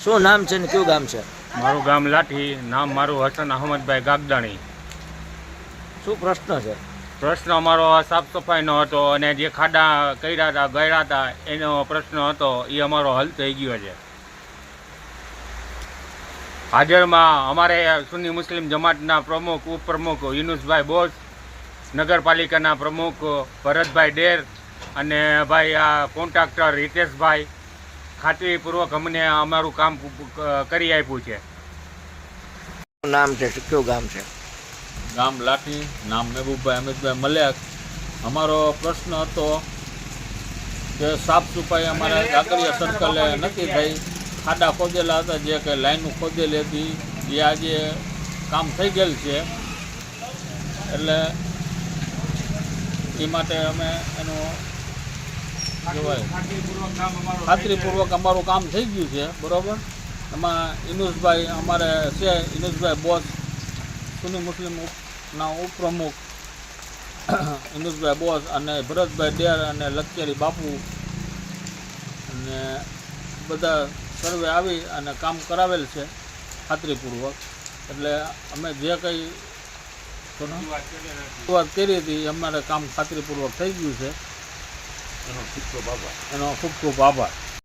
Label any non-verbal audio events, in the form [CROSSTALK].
શું નામ છે ને કયું ગામ છે? મારું ગામ લાઠી નામ મારું હસન અહમદભાઈ ગાગદાણી. શું પ્રશ્ન છે? પ્રશ્ન અમારો સાફ સફાઈનો હતો અને જે ખાડા કર્યા હતા ગળ્યા હતા એનો પ્રશ્ન હતો એ અમારો હલ થઈ ગયો છે. હાજરમાં અમારે સુન્ની મુસ્લિમ જમાતના પ્રમુખ ઉપપ્રમુખ યુનુસભાઈ બોસ નગરપાલિકાના પ્રમુખ ભરતભાઈ ડેર અને ભાઈ આ કોન્ટ્રાક્ટર હિતેશભાઈ ખાતરીપૂર્વક અમને અમારું કામ કરી આપ્યું છે. નામ છે કયું ગામ છે? ગામ લાઠી નામ મહેબૂબભાઈ અમિતભાઈ મલ્યાક અમારો પ્રશ્ન હતો કે સાફ સફાઈ અમારા કાંકરિયા સર્કલે નથી થઈ. ખાડા ખોદેલા હતા જે કે લાઈનું ખોદેલી હતી એ આજે કામ થઈ ગયેલ છે. એટલે એ માટે અમે એનું કહેવાય. ખાતરીપૂર્વક અમારું કામ થઈ ગયું છે બરાબર? એમાં ઇનુસભાઈ અમારે છે ઇનુસભાઈ બોસ સુની મુસ્લિમ ઉપના ઉપપ્રમુખ. [COUGHS] ઇનુસભાઈ બોસ અને ભરતભાઈ ડેર અને લખેરી બાપુ. અને બધા સર્વે આવી અને કામ કરાવેલ છે ખાતરીપૂર્વક. એટલે અમે જે કંઈ શરૂઆત કરી હતી અમારે કામ ખાતરીપૂર્વક થઈ ગયું છે. and Ano, Fukro Baba. And Ano, Fukro Baba.